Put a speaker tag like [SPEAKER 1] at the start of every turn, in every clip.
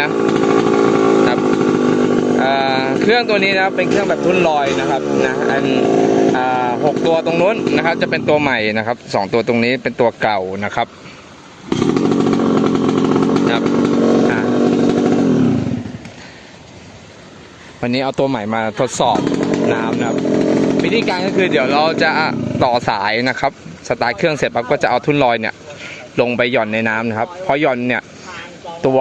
[SPEAKER 1] ด้วยนะครับเครื่องตัวนี้นะครับเป็นเครื่องแบบทุ่นลอยนะครับนะอันอ่าหกตัวตรงนู้นนะครับ จะเป็นตัวใหม่นะครับสองตัวตรงนี้เป็นตัวเก่านะครับนะครับวันนี้เอาตัวใหม่มาทดสอบน้ำนะครับวิธีการก็คือเดี๋ยวเราจะต่อสายนะครับ สตาร์ทเครื่องเสร็จปั๊บก็จะเอาทุ่นลอยเนี่ย ลงไปหย่อนในน้ำนะครับพอหย่อนเนี่ยตัว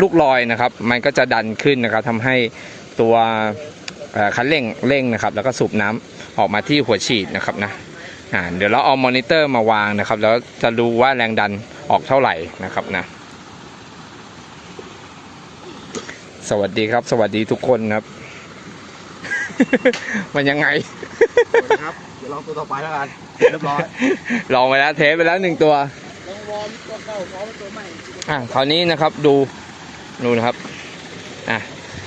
[SPEAKER 1] ลูกลอยนะครับ มันก็จะดันขึ้นนะครับทำให้ตัวเอ่อคันเร่งเร่งนะครับ แล้วก็สูบน้ำออกมาที่หัวฉีดนะครับนะอ่าเดี๋ยวเราเอามอนิเตอร์มาวางนะครับ แล้วจะดูว่าแรงดันออกเท่าไหร่นะครับนะ สวัสดีครับ สวัสดีทุกคนครับ มันยังไง
[SPEAKER 2] ครับ เดี๋ยวลองตัวต่อไปแล้วกันเรียบร้อย
[SPEAKER 1] ลองไปแล้วเทสไปแล้วหนึ่งตัว
[SPEAKER 2] ลอง วอร์มตัวเก่าพร้อมตัวใหม่
[SPEAKER 1] อะคราวนี้นะครับดูดูนะครับอะ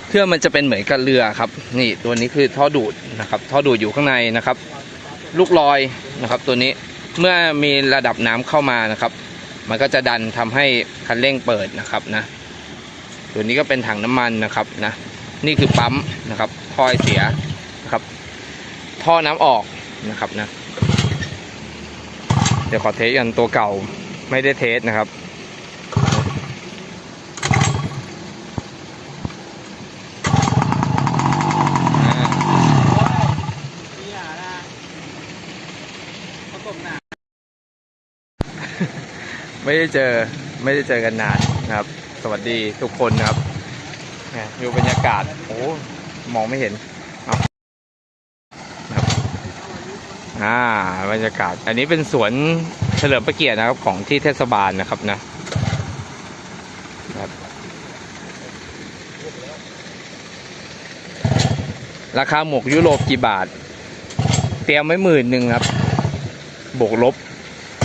[SPEAKER 1] เครื่องมันจะเป็นเหมือนกับเรือครับ นี่ตัวนี้คือท่อดูดนะครับท่อดูดอยู่ข้างในนะครับ ลูกลอยนะครับ ตัวนี้เมื่อมีระดับน้ำเข้ามานะครับ มันก็จะดันทำให้คันเร่งเปิดนะครับนะ ตัวนี้ก็เป็นถังน้ำมันนะครับนะนี่คือปั๊มนะครับท่อไอเสียนะครับ ท่อน้ำออกนะครับนะเดี๋ยวขอเทสกันตัวเก่า ไม่ได้เทสนะครับ ไม่ได้เจอไม่ได้เจอกันนานนะครับ สวัสดีทุกคนนะครับแหม่ดูบรรยากาศโอ้มองไม่เห็นเอานะครับอ่าบรรยากาศ อันนี้เป็นสวน เฉลิมพระเกียรตินะครับของที่เทศบาลนะครับนะราคาหมวกยุโรปกี่บาท เตรียมไว้หมื่นหนึ่งครับ บวกลบ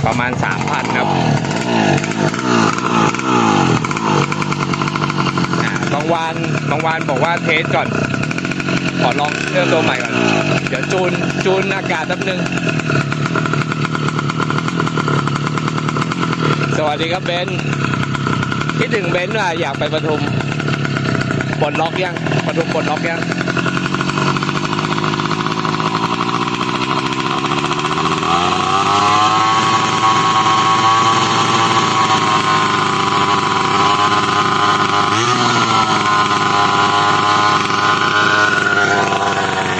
[SPEAKER 1] ประมาณสามพันครับบางวันบางวันบอกว่าเทสก่อน ขอลองเครื่องตัวใหม่ก่อน เดี๋ยวจูนจูนอากาศแป๊บนึง สวัสดีครับเบนคิดถึงเบนว่าอยากไปปทุมปลดล็อกยังปทุมปลดล็อกยัง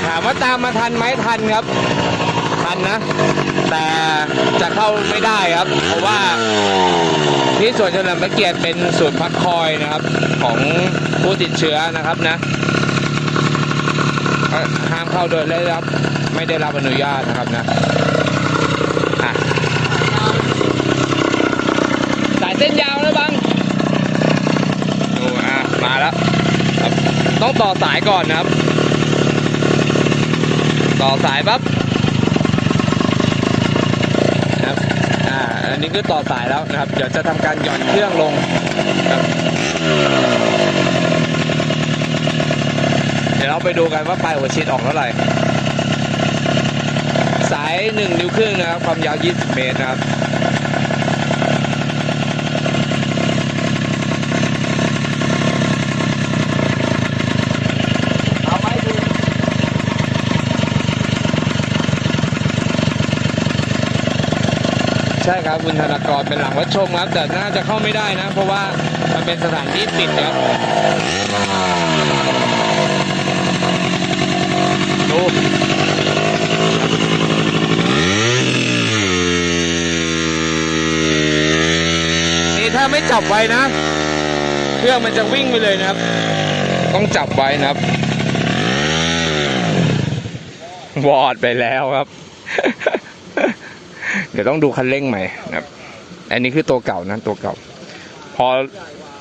[SPEAKER 1] ถามว่าตามมาทันไหมทันครับ ทันนะ แต่จะเข้าไม่ได้ครับ เพราะว่าที่สวนเฉลิมพระเกียรติเป็นศูนย์พักคอยนะครับ ของผู้ติดเชื้อนะครับนะห้ามเข้าโดยได้รับไม่ได้รับอนุญาตนะครับนะสายเส้นยาวนะบังดูอะมาแล้วต้องต่อสายก่อนนะครับ ต่อสายปั๊บ อ่า อั นี้คือต่อสายแล้วนะครับ เดี๋ยวจะทำการหย่อนเครื่องลงครับเดี๋ยวเราไปดูกันว่าปลายหัวฉีดออกเท่าไหร่ สายหนึ่งนิ้วครึ่งนะครับ ความยาว 20 เมตรนะครับ
[SPEAKER 2] เอาไว้ดู
[SPEAKER 1] ใช่ครับคุณธนากรเป็นหลังวัดชมครับ แต่น่าจะเข้าไม่ได้นะ เพราะว่ามันเป็นสถานที่ปิดครับดูนี่ถ้าไม่จับไว้นะ เครื่องมันจะวิ่งไปเลยนะครับ ต้องจับไว้นะครับ วอดไปแล้วครับเดี๋ยวต้องดูคันเร่งใหม่นะครับ อันนี้คือตัวเก่านะตัวเก่า พอ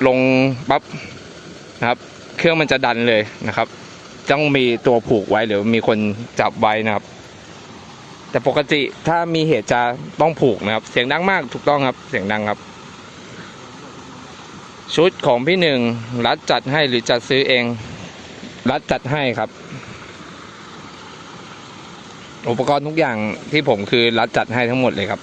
[SPEAKER 1] ลงปั๊บนะครับ เครื่องมันจะดันเลยนะครับต้องมีตัวผูกไว้หรือมีคนจับไว้นะครับแแต่ปกติถ้ามีเหตุจะต้องผูกนะครับ เสียงดังมากถูกต้องครับ เสียงดังครับ ชุดของพี่หนึ่งรัฐจัดให้หรือจัดซื้อเอง รัฐจัดให้ครับ อุปกรณ์ทุกอย่างที่ผมคือรัฐจัดให้ทั้งหมดเลยครับ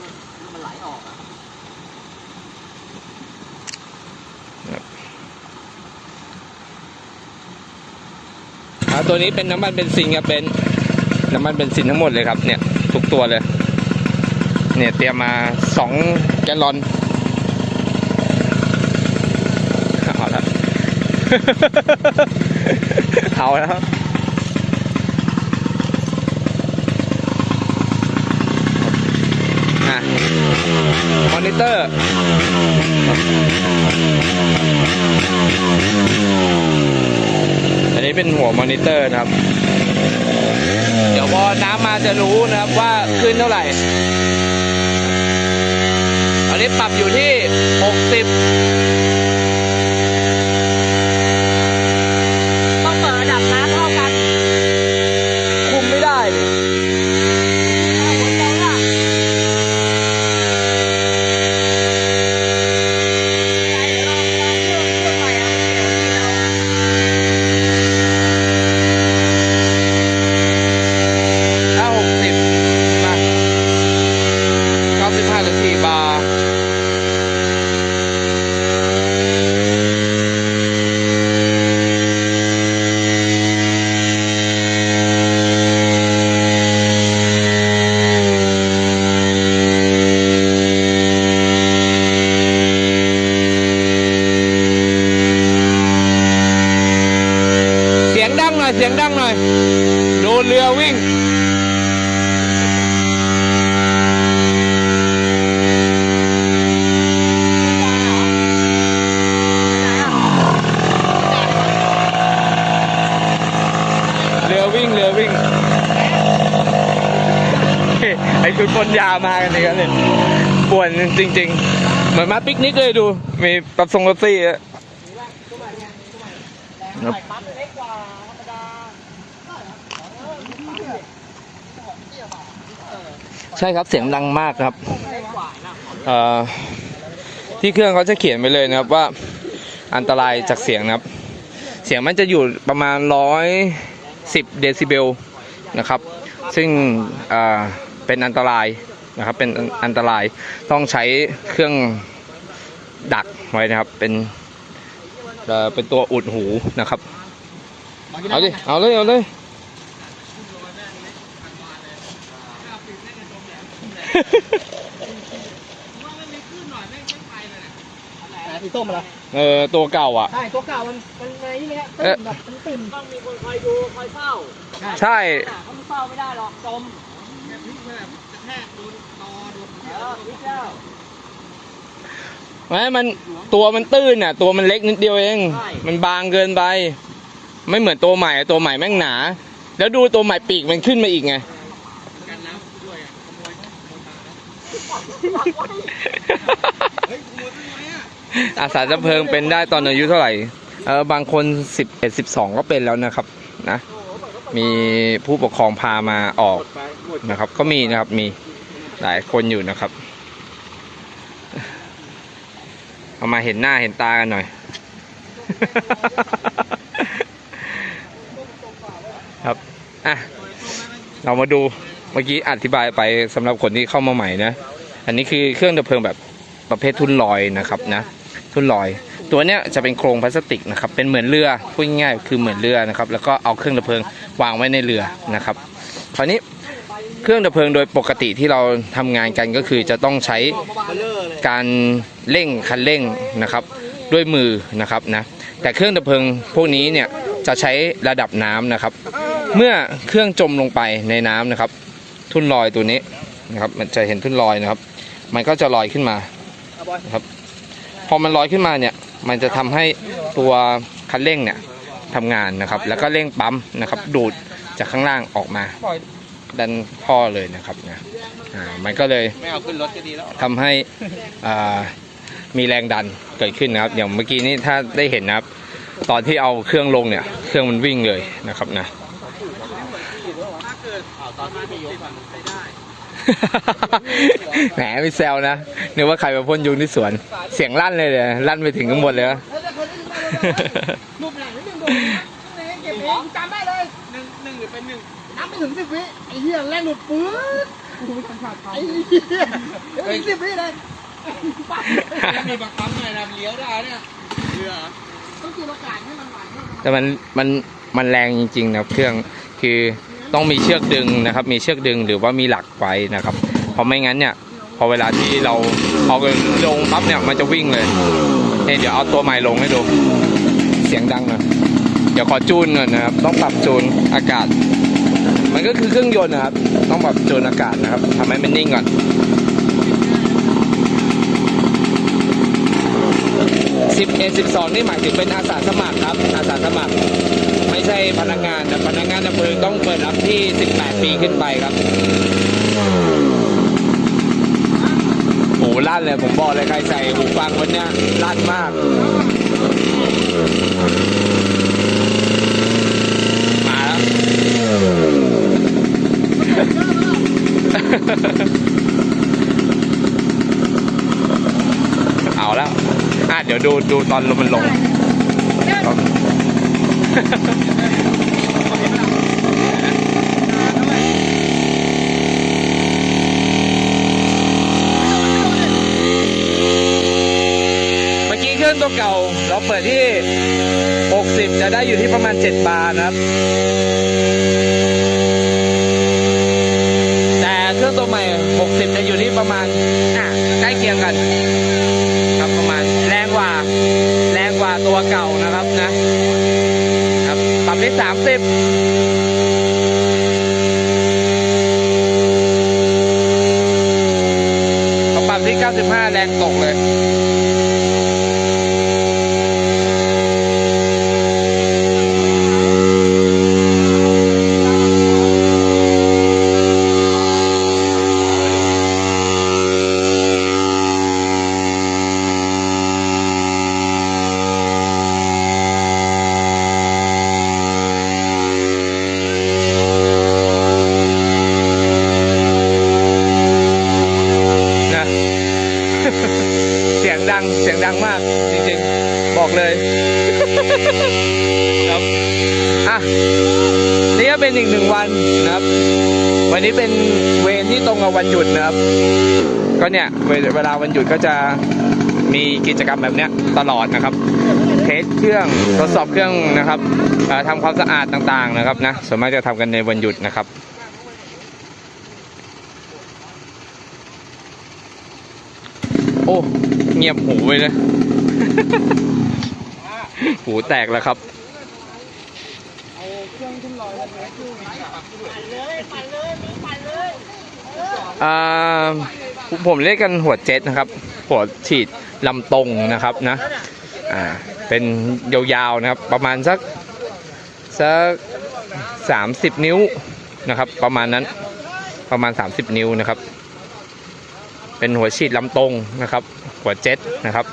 [SPEAKER 1] ตัวนี้เป็นน้ำมันเบนซินครับเป็นน้ำมันเบนซินทั้งหมดเลยครับ เนี่ยทุกตัวเลย เนี่ยเตรียมมาสองแกลลอนเอาละเอาแล้วอะ มอนิเตอร์อันนี้เป็นหัวมอนิเตอร์นะครับ เดี๋ยวพอน้ำมาจะรู้นะครับว่าขึ้นเท่าไหร่อันนี้ปรับอยู่ที่ 60
[SPEAKER 2] ต้องเปิดระดับน้ำเท่ากัน
[SPEAKER 1] คุมไม่ได้
[SPEAKER 2] เอาหัวใจล่ะใจลองลองเครื่องเครื่องใหม่อะเดี๋ยวที่เรา
[SPEAKER 1] ถ้า 60 มา 95นาทีบาร์เสียงดังหน่อย เสียงดังหน่อย ดูเรือวิ่ง เรือ วิ่งเรือวิ่งไอ้คุณคนยามากันนี่กันเลยป่วนจริง ๆ เหมือนมาปิกนิกเลยดู มีปรับทรงรถซี่อะครับ
[SPEAKER 2] ปั๊มเล็กกว่าธรรมดา
[SPEAKER 1] ใช่ครับเสียงดังมากครับ
[SPEAKER 2] เล็กกว่านะ
[SPEAKER 1] เอ่อที่เครื่องเขาจะเขียนไปเลยนะครับว่าอันตรายจากเสียงนะครับ เสียงมันจะอยู่ประมาณร้อย สิบเดซิเบลนะครับ ซึ่งเเป็นอันตรายนะครับ เป็นอันตรายต้องใช้เครื่องดักไว้นะครับ เป็นเเป็นตัวอุดหูนะครับ เอาดิ เอาเลย เอาเลย
[SPEAKER 2] สีส้มอะไร
[SPEAKER 1] เออตัวเก่าอะ
[SPEAKER 2] ใช่ตัวเก่ามันมันในนี่เลยฮะ
[SPEAKER 1] เอ๊ะ
[SPEAKER 2] ตื่นแบบมันตื่นต้องมีคนคอยดูคอยเฝ้า
[SPEAKER 1] ใช่
[SPEAKER 2] เขาไม่เฝ้าไม่ได้หรอกจมแบบพลิกแบบกระแทกโดนตอโดนเออพลิกเจ้า
[SPEAKER 1] แม้มันตัวมันตื้นอะ ตัวมันเล็กนิดเดียวเอง
[SPEAKER 2] ใช่
[SPEAKER 1] มันบางเกินไป ไม่เหมือนตัวใหม่ตัวใหม่แม่งหนา แล้วดูตัวใหม่ปีกมันขึ้นมาอีกไง
[SPEAKER 2] กันน้ำด้วยอะขโมยขโมย
[SPEAKER 1] อาสาดับเพลิงเป็นได้ตอนอายุเท่าไหร่เออบางคนสิบเอ็ดสิบสองก็เป็นแล้วนะครับนะมีผู้ปกครองพามาออกนะครับ ก็มีนะครับมีหลายคนอยู่นะครับ เอามาเห็นหน้าเห็นตากันหน่อย ครับอะเรามาดูเมื่อกี้อธิบายไปสำหรับคนที่เข้ามาใหม่นะ อันนี้คือเครื่องดับเพลิงแบบประเภททุ่นลอยนะครับนะ ทุ่นลอย ตัวเนี้ยจะเป็นโครงพลาสติกนะครับเป็นเหมือนเรือพูดง่ายๆคือเหมือนเรือนะครับแล้วก็เอาเครื่องดับเพลิงวางไว้ในเรือนะครับคราวนี้เครื่องดับเพลิงโดยปกติที่เราทำงานกันก็คือจะต้องใช้การเร่งคันเร่งนะครับด้วยมือนะครับนะแต่เครื่องดับเพลิงพวกนี้เนี่ยจะใช้ระดับน้ำนะครับ เมื่อเครื่องจมลงไปในน้ำนะครับ ทุ่นลอยตัวนี้นะครับมันจะเห็นทุ่นลอยนะครับ มันก็จะลอยขึ้นมานะครับ พอมันลอยขึ้นมาเนี่ย มันจะทำให้ตัวคันเร่งเนี่ยทำงานนะครับ แล้วก็เร่งปั๊มนะครับ ดูดจากข้างล่างออกมาดันท่อเลยนะครับนะอ่ามันก็เลย
[SPEAKER 2] ไม่เอาขึ้นรถก็ดีแล้ว
[SPEAKER 1] ทำให้อ่ามีแรงดันเกิดขึ้นนะครับ อย่างเมื่อกี้นี้ถ้าได้เห็นนะครับ ตอนที่เอาเครื่องลงเนี่ย เครื่องมันวิ่งเลยนะครับนะ แหมไม่แซวนะนึกว่าใครมาพ่นยุงที่สวน เสียงลั่นเลยเลยลั่นไปถึงข้างบนเลยนะ
[SPEAKER 2] รูปหลังนิดนึงดูนะเก็บเองจำได้เลยหนึ่งหนึ่งหรือเป็นหนึ่งนับไม่ถึงสิบวิไอ้เหี้ยแรงหลุดปื๊ดไอ้เหี้ยเดี๋ยวสิบวิเลยมีบังคับหน่อยนะเลี้ยวได้เนี่ยเรือต้องกินโอกาสให้มันหวให้มัน
[SPEAKER 1] แต่มันมันมันแรงจริงๆนะเครื่องคือ ต้องมีเชือกดึงนะครับ มีเชือกดึงหรือว่ามีหลักไว้นะครับ เพราะไม่งั้นเนี่ยพอเวลาที่เราเอาลงปั๊บเนี่ยมันจะวิ่งเลยเนี่ยเดี๋ยวเอาตัวใหม่ลงให้ดูเสียงดังหน่อยเดี๋ยวขอจูนก่อนนะครับ ต้องปรับจูนอากาศ มันก็คือเครื่องยนต์นะครับ ต้องปรับจูนอากาศนะครับทำให้มันนิ่งก่อน11 12นี่หมายถึงเป็นอาสาสมัครครับอาสาสมัคร ปีขึ้นไปครับโหลั่นเลยผมบอกเลยใครใส่หูฟังวันเนี้ยลั่นมาก มาแล้ว เอาแล้ว อะเดี๋ยวดูดูตอนลมมันลง เมื่อกี้เครื่องตัวเก่า เราเปิดที่ 60 จะได้อยู่ที่ประมาณ 7 บาร์นะครับ แต่เครื่องตัวใหม่ 60 จะอยู่ที่ประมาณอะใกล้เคียงกันครับประมาณแรงกว่า แรงกว่าตัวเก่านะครับนะครับปรับที่ 30พอปรับที่ 95 แรงตกเลย นะ เสียงดังเสียงดังมาก จริงๆ บอกเลย ครับอะนี่ก็เป็นอีกหนึ่งวันนะครับ วันนี้เป็นเวรที่ตรงกับ วันหยุดนะครับ ก็เนี่ยเวเวลาวันหยุดก็จะมีกิจกรรมแบบเนี้ยตลอดนะครับ เทสเครื่องทดสอบเครื่องนะครับเอ่อทำความสะอาดต่างๆนะครับนะส่วนมากจะทำกันในวันหยุดนะครับโอ้เงียบหูไปเลย หูแตกแล้วครับ
[SPEAKER 2] เอาเครื่องขึ้นลอยแล้วนะคือปั่นเลยปั่นเลยมึงปั่นเลย
[SPEAKER 1] อ่าผมเรียกกันหัวเจ็ตนะครับ หัวฉีดลำตรงนะครับนะอ่าเป็นยาวๆนะครับประมาณสักสักสามสิบนิ้วนะครับ ประมาณนั้นประมาณ 30 นิ้วนะครับ เป็นหัวฉีดลำตรงนะครับ หัวเจ็ตนะครับ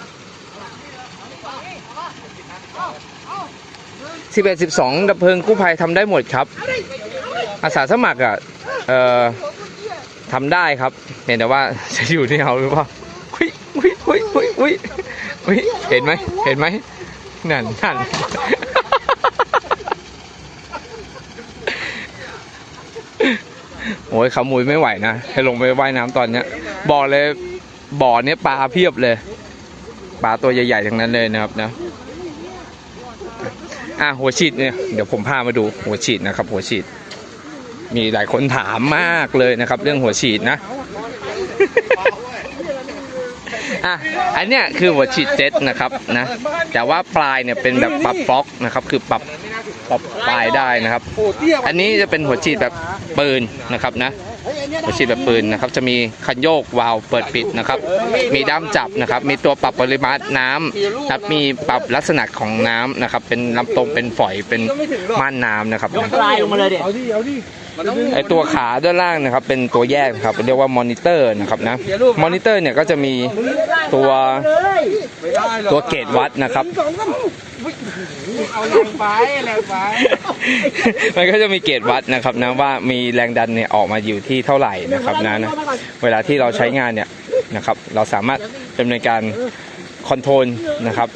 [SPEAKER 1] 11 12ดับเพลิงกู้ภัยทำได้หมดครับ อาสาสมัครอะเอ่อ ทำได้ครับเห็นแต่ว่าจะอยู่ที่เราหรือเปล่าหุยหุยหุยหุยหุยหุยเห็นไหมเห็นไหมนั่นนั่นโอ้ยขมุยไม่ไหวนะให้ลงไปว่ายน้ำตอนเนี้ยบอเลยบ่อเนี้ยปลาเพียบเลยปลาตัวใหญ่ๆทั้งนั้นเลยนะครับนะอะหัวฉีดเนี่ยเดี๋ยวผมพามาดูหัวฉีดนะครับ หัวฉีด มีหลายคนถามมากเลยนะครับ เรื่องหัวฉีดนะ อะ อันเนี้ยคือหัวฉีดเจ็ตนะครับนะ แต่ว่าปลายเนี่ยเป็นแบบปรับบล็อกนะครับ คือปรับปรับปลายได้นะครับ
[SPEAKER 2] อั
[SPEAKER 1] นนี้จะเป็นหัวฉีดแบบปืนนะครับนะ หัวฉีดแบบปืนนะครับ จะมีคันโยกวาล์วเปิดปิดนะครับ มีด้ามจับนะครับ มีตัวปรับปริมาตรน้ำนะครับ มีปรับลักษณะของน้ำนะครับ เป็นลำตรงเป็นฝอยเป็นม่านน้ำนะครับ
[SPEAKER 2] ยกปลายลงมาเลยเด็
[SPEAKER 3] เอาดิเอาดิ
[SPEAKER 1] ไอตัวขาด้านล่างนะครับ เป็นตัวแยกนะครับเรียกว่ามอนิเตอร์นะครับนะมอนิเตอร์เนี่ยก็จะมีตัว
[SPEAKER 3] ไม่ได้หรอก
[SPEAKER 1] ตัวเกจวัดนะครับ
[SPEAKER 3] เอาแรงไปแรงไป
[SPEAKER 1] มันก็จะมีเกจวัดนะครับนะว่ามีแรงดันเนี่ยออกมาอยู่ที่เท่าไหร่นะครับนะนะเวลาที่เราใช้งานเนี่ยนะครับ เราสามารถดำเนินการคอนโทรลนะครับ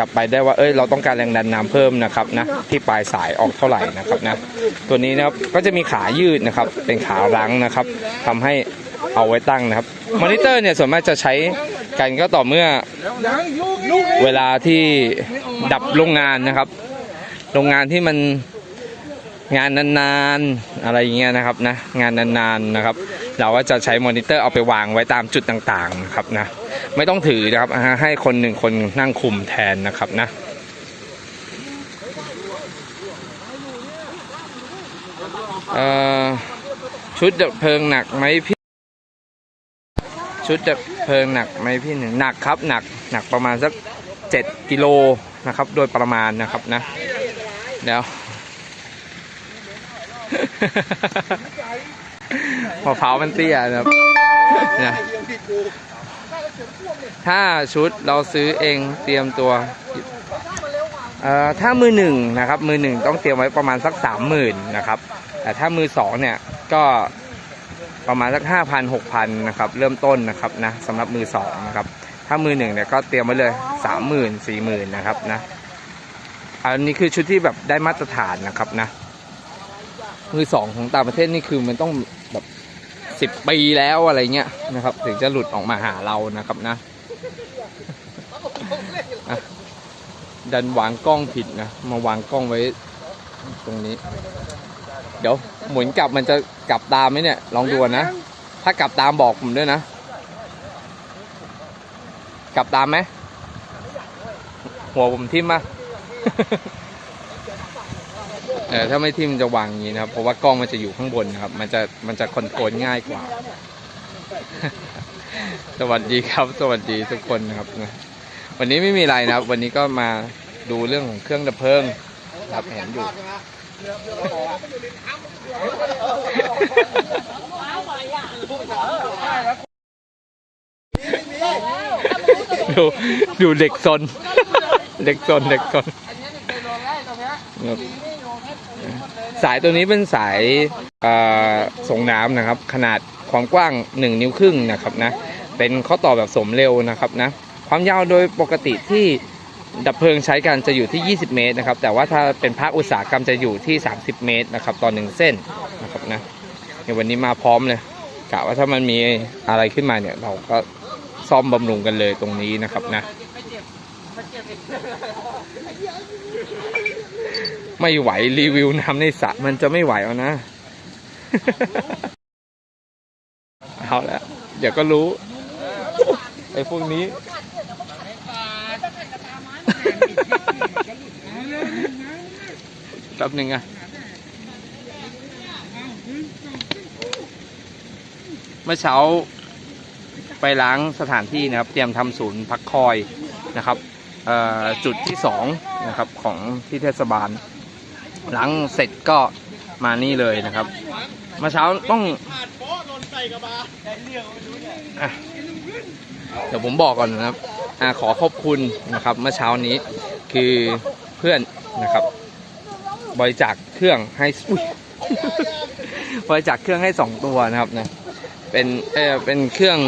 [SPEAKER 1] กลับไปได้ว่าเอ้ยเราต้องการแรงดันน้ำเพิ่มนะครับนะที่ปลายสายออกเท่าไหร่นะครับนะตัวนี้นะครับก็จะมีขายืดนะครับเป็นขารั้งนะครับทำให้เอาไว้ตั้งนะครับมอนิเตอร์เนี่ยส่วนมากจะใช้กันก็ต่อเมื่อเวลาที่ดับโรงงานนะครับ โรงงานที่มันงานนานๆอะไรอย่างเงี้ยนะครับนะงานนานๆนะครับ เราก็จะใช้มอนิเตอร์เอาไปวางไว้ตามจุดต่างๆนะครับนะ ไม่ต้องถือนะครับให้คนหนึ่งคนนั่งคุมแทนนะครับนะชุดดับเพลิงหนักไหมพี่ ชุดดับเพลิงหนักไหมพี่หนึ่งหนักครับหนักหนักประมาณสักเจ็ดกิโลนะครับ โดยประมาณนะครับนะเดี๋ยวมะพร้าวมันเตี้ยนะครับนะ ถ้าชุดเราซื้อเองเตรียมตัวเอ่อถ้ามือหนึ่งนะครับ มือหนึ่งต้องเตรียมไว้ประมาณสักสามหมื่นนะครับ แต่ถ้ามือสองเนี่ยก็ประมาณสักห้าพันหกพันนะครับ เริ่มต้นนะครับนะสำหรับมือสองนะครับ ถ้ามือหนึ่งเนี่ยก็เตรียมไว้เลยสามหมื่นสี่หมื่นนะครับนะอันนี้คือชุดที่แบบได้มาตรฐานนะครับนะ มือสองของต่างประเทศนี่คือมันต้องแบบสิบปีแล้วอะไรเงี้ยนะครับ ถึงจะหลุดออกมาหาเรานะครับนะอะ ดันวางกล้องผิดนะ มาวางกล้องไว้ ตรงนี้ เดี๋ยวหมุนกลับมันจะกลับตามไหมเนี่ย ลองดูนะ ถ้ากลับตามบอกผมด้วยนะ กลับตามไหม หัวผมทิ่มมาเออถ้าไม่ทิ่มจะวางอย่างนี้นะครับ เพราะว่ากล้องมันจะอยู่ข้างบนนะครับ มันจะมันจะคอนโทรลง่ายกว่า สวัสดีครับ สวัสดีทุกคนนะครับนะวันนี้ไม่มีอะไรนะครับ วันนี้ก็มา ดูเรื่องของเครื่องดับเพลิงครับเห็นอยู่ดูดูเด็กซนเด็กซนเด็กซนสายตัวนี้เป็นสายส่งน้ำนะครับ ขนาดความกว้าง 1 นิ้วครึ่งนะครับนะ เป็นข้อต่อแบบสมเร็วนะครับนะ ความยาวโดยปกติที่ ดับเพลิงใช้กันจะอยู่ที่ 20 เมตรนะครับ แต่ว่าถ้าเป็นภาคอุตสาหกรรมจะอยู่ที่ 30 เมตรนะครับต่อหนึ่งเส้นนะครับนะในวันนี้มาพร้อมเลยกะว่าถ้ามันมีอะไรขึ้นมาเนี่ย เราก็ซ่อมบำรุงกันเลยตรงนี้นะครับนะ ไม่ไหวรีวิวน้ำในสระมันจะไม่ไหวเอานะ เอาละเดี๋ยวก็รู้ไอ้พวกนี้ แป๊บหนึ่งอะเมื่อเช้าไปล้างสถานที่นะครับ เตรียมทำศูนย์พักคอยนะครับจุดที่สองนะครับของที่เทศบาลล้างเสร็จก็มานี่เลยนะครับเมื่อเช้าต้องอเดี๋ยวผมบอกก่อนนะครับอขอขอบคุณนะครับเมื่อเช้านี้คือ เพื่อนนะครับ บริจาคเครื่องให้บริจาคเครื่องให้สองตัวนะครับนะเป็นเออเป็นเครื่อง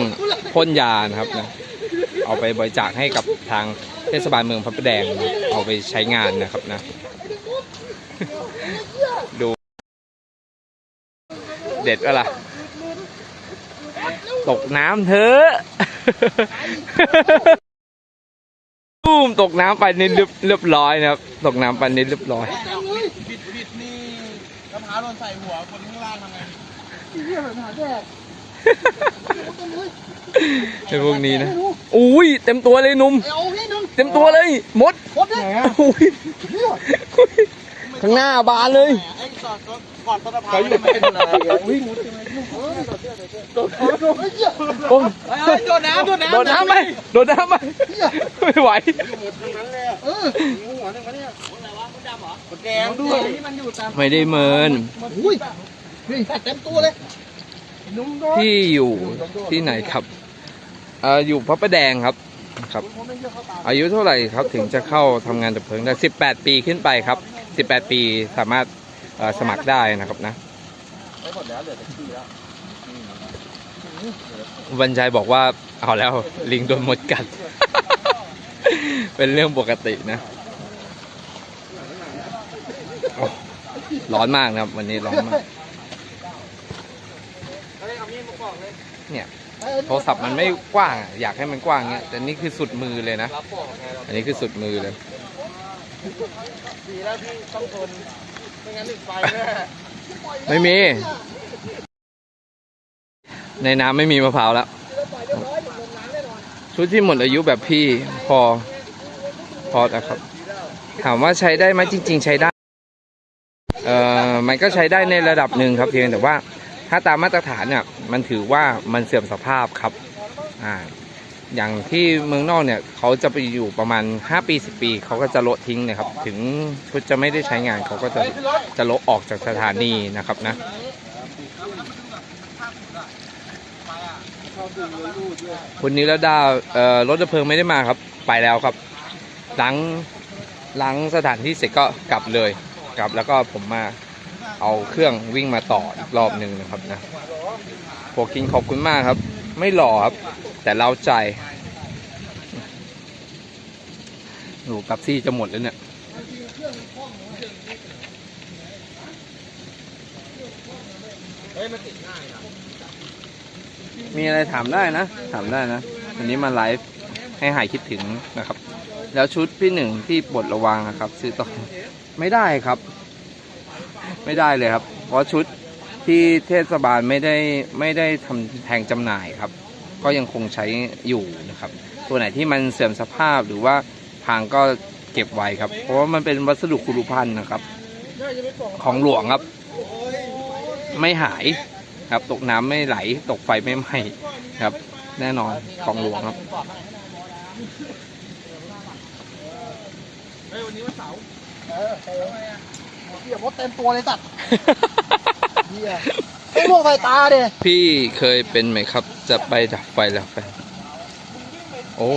[SPEAKER 1] พ่นยานะครับนะเอาไปบริจาคให้กับทางเทศบาลเมืองพระประแดง เอาไปใช้งานนะครับนะ ดู เด็ดอะล่ะตกน้ำเถอะ ตูมตกน้ำไปนี่เรียบเรียบร้อยนะครับ ตกน้ำไปนี่เรียบร้อย
[SPEAKER 3] บิดบิดนี่มะพร้าวโดนใส่หัวคนข้างล่างทำไง
[SPEAKER 2] เหี้ยหาแดก
[SPEAKER 1] ไอ้พวกนี้นะ อุ้ยเต็มตัวเลยหนุ่ม
[SPEAKER 2] เอาให้หนึ่ง
[SPEAKER 1] เต็มตัวเลยมด
[SPEAKER 2] หมดเลย
[SPEAKER 1] อุ้ยข้างหน้าบานเลย
[SPEAKER 3] ไอ้กอดก อดต้นมะพร้าวไม่เป็นอะไรวิ่งมุดใช่ไหม
[SPEAKER 2] โดนโดนไอ้เหี้ย
[SPEAKER 1] โอ้ย
[SPEAKER 3] โดน้ำโดนน้ำ
[SPEAKER 1] โดนน้ำไหมโดนน้ำไหมไม่ไหว
[SPEAKER 2] เออ
[SPEAKER 3] หัวนึงวะเนี่ยอะไรวะมดดำเหรอมดแดงด้วยที่มัน
[SPEAKER 1] ไม่ได้เมิน
[SPEAKER 2] อุ้ยนี่เต็มตัวเลย
[SPEAKER 1] ที่อยู่ที่ไหนครับอ่ออยู่พระประแดงครับครับ
[SPEAKER 2] อา
[SPEAKER 1] ยุเท่าไหร่ครับถึงจะเข้าทำงานดับเพลิงได้ 18 ปีขึ้นไปครับ 18 ปีสามารถ สมัครได้นะครับนะ
[SPEAKER 3] ไม่หมดแล้วเหลือแต่ขี้แล้ว
[SPEAKER 1] บรรจัยบอกว่าเอาแล้วลิงโดนมดกัด เป็นเรื่องปกตินะโอ้ร้อนมากนะครับ วันนี้ร้อนมาก เนี่ยโทรศัพท์มันไม่กว้างอะอยากให้มันกว้างเงี้ยแต่นี่คือสุดมือเลยนะ อันนี้คือสุดมือเลย
[SPEAKER 3] ดีแล้วพี่ต้องทน ไม่งั้นถึงไฟแน่
[SPEAKER 1] ไม่มี ในน้ำไม่มีมะพร้าวแล้ว ชุดที่หมดอายุแบบพี่พอ พอนะครับ ถามว่าใช้ได้ไหมจริง ๆ ใช้ได้ เอ่อ มันก็ใช้ได้ในระดับหนึ่งครับเพียงแต่ว่า ถ้าตามมาตรฐานเนี่ย มันถือว่ามันเสื่อมสภาพครับ อ่า อย่างที่เมืองนอกเนี่ยเขาจะไปอยู่ประมาณ 5 ปี 10 ปี เขาก็จะโละทิ้งนะครับ ถึงชุดจะไม่ได้ใช้งานเขาก็จะจะโละออกจากสถานีนะครับนะคุณนิรดาเอ่อรถดับเพลิงไม่ได้มาครับ ไปแล้วครับ หลังหลังสถานที่เสร็จก็กลับเลยกลับแล้วก็ผมมาเอาเครื่องวิ่งมาต่ออีกรอบหนึ่งนะครับนะโฟกินขอบคุณมากครับ ไม่หล่อครับ แต่เราใจหนูกับซี่จะหมดแล้วเนี่ย
[SPEAKER 3] มี
[SPEAKER 1] อะไรถามได้นะ ถามได้นะ วันนี้มาไลฟ์ให้หายคิดถึงนะครับ แล้วชุดพี่หนึ่งที่ปลดระวังนะครับ ซื้อต่อไม่ได้ครับ ไม่ได้เลยครับ เพราะชุดที่เทศบาลไม่ได้ไม่ได้ทำแทงจำหน่ายครับ ก็ยังคงใช้อยู่นะครับ ตัวไหนที่มันเสื่อมสภาพหรือว่าพังก็เก็บไว้ครับ เพราะว่ามันเป็นวัสดุคุรุพันธ์นะครับ ของหลวงครับ ไม่หายครับ ตกน้ำไม่ไหล ตกไฟไม่ไหม้ครับ แน่นอนของหลวงครับ
[SPEAKER 3] เฮ้ยวันนี้วันเสาร์
[SPEAKER 2] เออเออเหี้ยมดเต็มตัวเลยสัตว์เหี้ยไอ้พวกไฟตาเด้
[SPEAKER 1] พี่เคยเป็นไหมครับ จะไปดับไฟแล้วไฟโอ้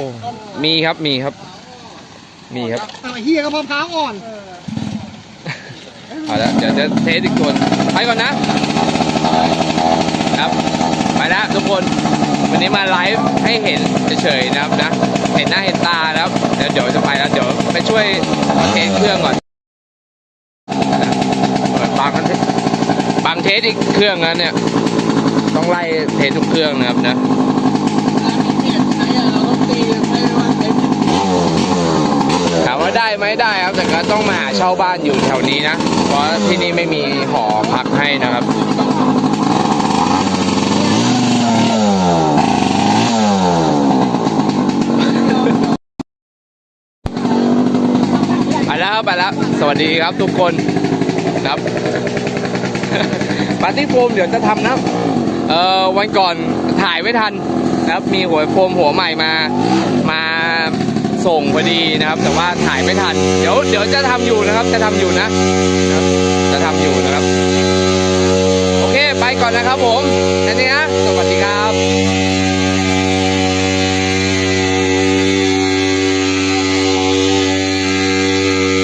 [SPEAKER 1] มีครับมีครับ มีครับ
[SPEAKER 2] ไอ้เหี้ยก็มะพร้าวอ่อน
[SPEAKER 1] เอาละเดี๋ยวจะเทสอีกคนไปก่อนนะ ครับ ไปแล้วทุกคน วันนี้มาไลฟ์ให้เห็นเฉยๆนะครับนะ เห็นหน้าเห็นตาแล้วเดี๋ยวเดี๋ยวจะไปแล้วเดี๋ยวไปช่วยเทสเครื่องก่อนนะเปิดบางกันเทบางเทสอีกเครื่องนั้นเนี่ย ต้องไล่เททุกเครื่องนะครับนะถามว่าได้ไหมได้ครับ แต่ก็ต้องมาหาเช่าบ้านอยู่แถวนี้นะ เพราะที่นี่ไม่มีหอพักให้นะครับไปแล้วไปแล้ว สวัสดีครับทุกคนครับปาร์ตี้โฟมเดี๋ยวจะทำนะ เอ่อวันก่อนถ่ายไม่ทันนะครับมีหัวโฟมหัวใหม่มามาส่งพอดีนะครับ แต่ว่าถ่ายไม่ทัน เดี๋ยวเดี๋ยวจะทำอยู่นะครับ จะทำอยู่นะจะทำอยู่นะครับ โอเค ไปก่อนนะครับผมนั่นี้นะสวัสดีครับ